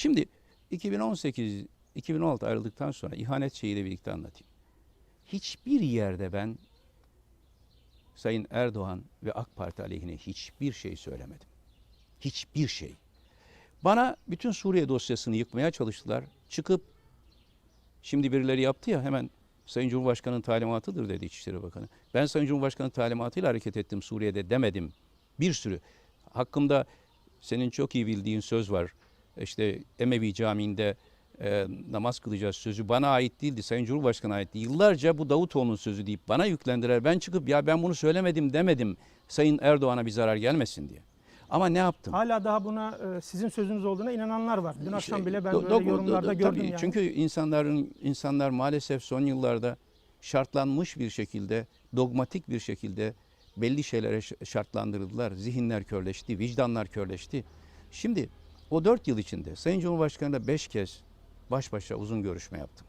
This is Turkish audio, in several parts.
Şimdi 2018 2016 ayrıldıktan sonra ihanet şeyiyle birlikte anlatayım. Hiçbir yerde ben Sayın Erdoğan ve AK Parti aleyhine hiçbir şey söylemedim. Hiçbir şey. Bana bütün Suriye dosyasını yıkmaya çalıştılar. Çıkıp şimdi birileri yaptı ya hemen Sayın Cumhurbaşkanı'nın talimatıdır dedi İçişleri Bakanı. Ben Sayın Cumhurbaşkanı talimatıyla hareket ettim Suriye'de demedim. Bir sürü. Hakkımda senin çok iyi bildiğin söz var. İşte Emevi Camii'nde e, namaz kılacağız sözü bana ait değildi. Sayın Cumhurbaşkanı aitti. Yıllarca bu Davutoğlu'nun sözü deyip bana yüklendiler. Ben çıkıp ya ben bunu söylemedim demedim. Sayın Erdoğan'a bir zarar gelmesin diye. Ama ne yaptım? Hala daha buna e, sizin sözünüz olduğuna inananlar var. Dün akşam bile ben do- böyle do- yorumlarda do- gördüm tabii, yani. Çünkü insanların insanlar maalesef son yıllarda şartlanmış bir şekilde, dogmatik bir şekilde belli şeylere şartlandırıldılar. Zihinler körleşti, vicdanlar körleşti. Şimdi o dört yıl içinde Sayın Cumhurbaşkanı'yla beş kez baş başa uzun görüşme yaptım.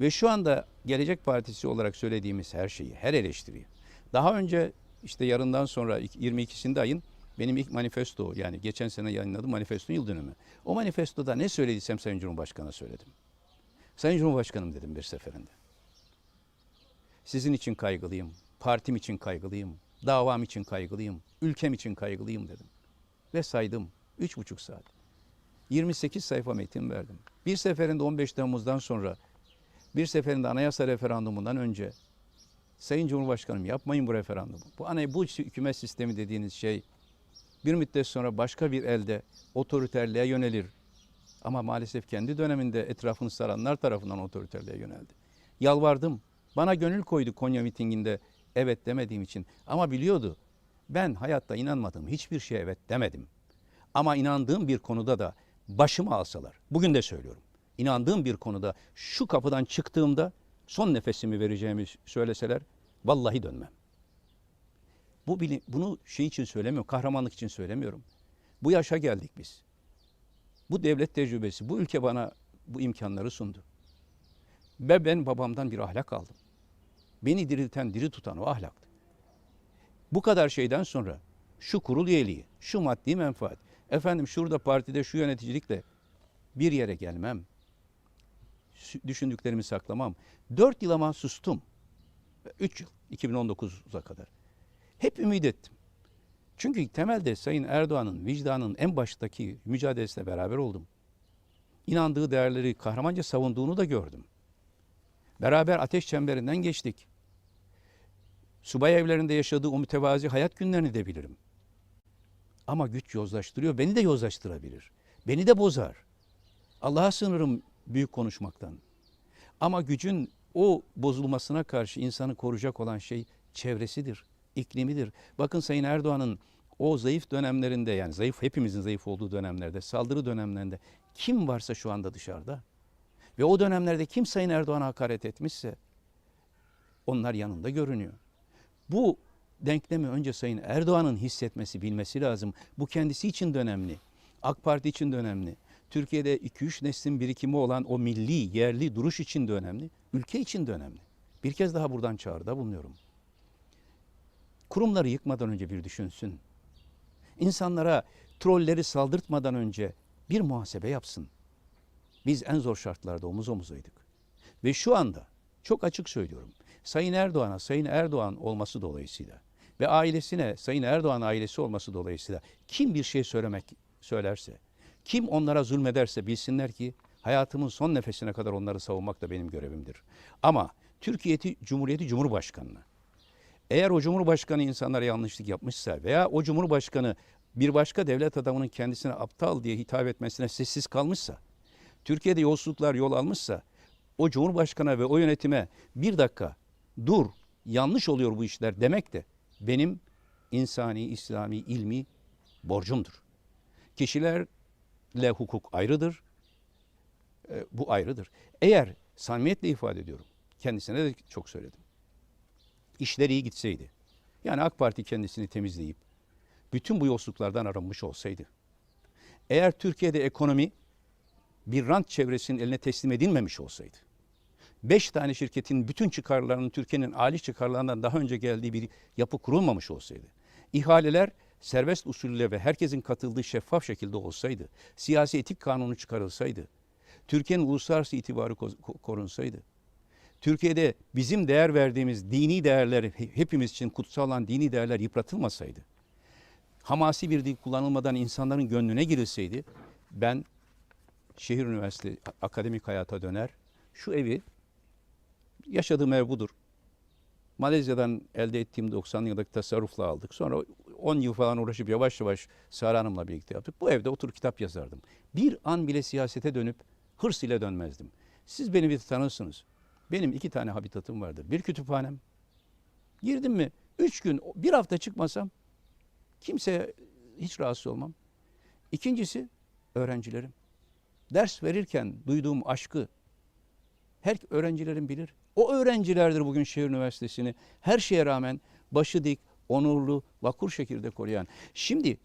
Ve şu anda Gelecek Partisi olarak söylediğimiz her şeyi, her eleştiriyi. Daha önce işte yarından sonra 22'sinde ayın benim ilk manifesto yani geçen sene yayınladığım manifesto yıl dönümü. O manifestoda ne söylediysem Sayın Cumhurbaşkanı'na söyledim. Sayın Cumhurbaşkanım dedim bir seferinde. Sizin için kaygılıyım, partim için kaygılıyım, davam için kaygılıyım, ülkem için kaygılıyım dedim. Ve saydım. Üç buçuk saat. 28 sayfa metin verdim. Bir seferinde 15 Temmuz'dan sonra, bir seferinde anayasa referandumundan önce Sayın Cumhurbaşkanım yapmayın bu referandumu. Bu anay bu hükümet sistemi dediğiniz şey bir müddet sonra başka bir elde otoriterliğe yönelir. Ama maalesef kendi döneminde etrafını saranlar tarafından otoriterliğe yöneldi. Yalvardım. Bana gönül koydu Konya mitinginde evet demediğim için. Ama biliyordu. Ben hayatta inanmadığım hiçbir şeye evet demedim. Ama inandığım bir konuda da başımı alsalar. Bugün de söylüyorum. İnandığım bir konuda şu kapıdan çıktığımda son nefesimi vereceğimi söyleseler vallahi dönmem. Bu bili- bunu şey için söylemiyorum, kahramanlık için söylemiyorum. Bu yaşa geldik biz. Bu devlet tecrübesi, bu ülke bana bu imkanları sundu. Ve ben babamdan bir ahlak aldım. Beni dirilten, diri tutan o ahlaktı. Bu kadar şeyden sonra şu kurul üyeliği, şu maddi menfaat, efendim şurada partide şu yöneticilikle bir yere gelmem. Düşündüklerimi saklamam. Dört yıl ama sustum. Üç yıl, 2019'a kadar. Hep ümit ettim. Çünkü temelde Sayın Erdoğan'ın vicdanın en baştaki mücadelesine beraber oldum. İnandığı değerleri kahramanca savunduğunu da gördüm. Beraber ateş çemberinden geçtik. Subay evlerinde yaşadığı o mütevazi hayat günlerini de bilirim. Ama güç yozlaştırıyor, beni de yozlaştırabilir. Beni de bozar. Allah'a sınırım büyük konuşmaktan. Ama gücün o bozulmasına karşı insanı koruyacak olan şey çevresidir, iklimidir. Bakın Sayın Erdoğan'ın o zayıf dönemlerinde yani zayıf hepimizin zayıf olduğu dönemlerde, saldırı dönemlerinde kim varsa şu anda dışarıda ve o dönemlerde kim Sayın Erdoğan'a hakaret etmişse onlar yanında görünüyor. Bu denklemi önce Sayın Erdoğan'ın hissetmesi, bilmesi lazım. Bu kendisi için de önemli. AK Parti için de önemli. Türkiye'de 2-3 neslin birikimi olan o milli, yerli duruş için de önemli. Ülke için de önemli. Bir kez daha buradan çağrıda bulunuyorum. Kurumları yıkmadan önce bir düşünsün. İnsanlara trolleri saldırtmadan önce bir muhasebe yapsın. Biz en zor şartlarda omuz omuzaydık. Ve şu anda çok açık söylüyorum. Sayın Erdoğan'a Sayın Erdoğan olması dolayısıyla ve ailesine Sayın Erdoğan ailesi olması dolayısıyla kim bir şey söylemek söylerse, kim onlara zulmederse bilsinler ki hayatımın son nefesine kadar onları savunmak da benim görevimdir. Ama Türkiye Cumhuriyeti Cumhurbaşkanı'na eğer o Cumhurbaşkanı insanlara yanlışlık yapmışsa veya o Cumhurbaşkanı bir başka devlet adamının kendisine aptal diye hitap etmesine sessiz kalmışsa, Türkiye'de yolsuzluklar yol almışsa, o Cumhurbaşkanı ve o yönetime bir dakika dur yanlış oluyor bu işler demek de benim insani, İslami, ilmi borcumdur. Kişilerle hukuk ayrıdır. E, bu ayrıdır. Eğer samimiyetle ifade ediyorum. Kendisine de çok söyledim. İşler iyi gitseydi. Yani AK Parti kendisini temizleyip bütün bu yolsuzluklardan arınmış olsaydı. Eğer Türkiye'de ekonomi bir rant çevresinin eline teslim edilmemiş olsaydı. Beş tane şirketin bütün çıkarlarının Türkiye'nin âli çıkarlarından daha önce geldiği bir yapı kurulmamış olsaydı. ihaleler serbest usulle ve herkesin katıldığı şeffaf şekilde olsaydı, siyasi etik kanunu çıkarılsaydı, Türkiye'nin uluslararası itibarı ko- ko- korunsaydı, Türkiye'de bizim değer verdiğimiz dini değerler, he- hepimiz için kutsal olan dini değerler yıpratılmasaydı, hamasi bir dil kullanılmadan insanların gönlüne girilseydi, ben şehir üniversite akademik hayata döner, şu evi, yaşadığım ev budur. Malezya'dan elde ettiğim 90'lı yıldaki tasarrufla aldık. Sonra 10 yıl falan uğraşıp yavaş yavaş Sara Hanım'la birlikte yaptık. Bu evde oturup kitap yazardım. Bir an bile siyasete dönüp hırs ile dönmezdim. Siz beni bir tanırsınız. Benim iki tane habitatım vardır. Bir kütüphanem. Girdim mi üç gün, bir hafta çıkmasam kimseye hiç rahatsız olmam. İkincisi öğrencilerim. Ders verirken duyduğum aşkı her öğrencilerim bilir. O öğrencilerdir bugün şehir üniversitesini her şeye rağmen başı dik, onurlu, vakur şekilde koruyan. Şimdi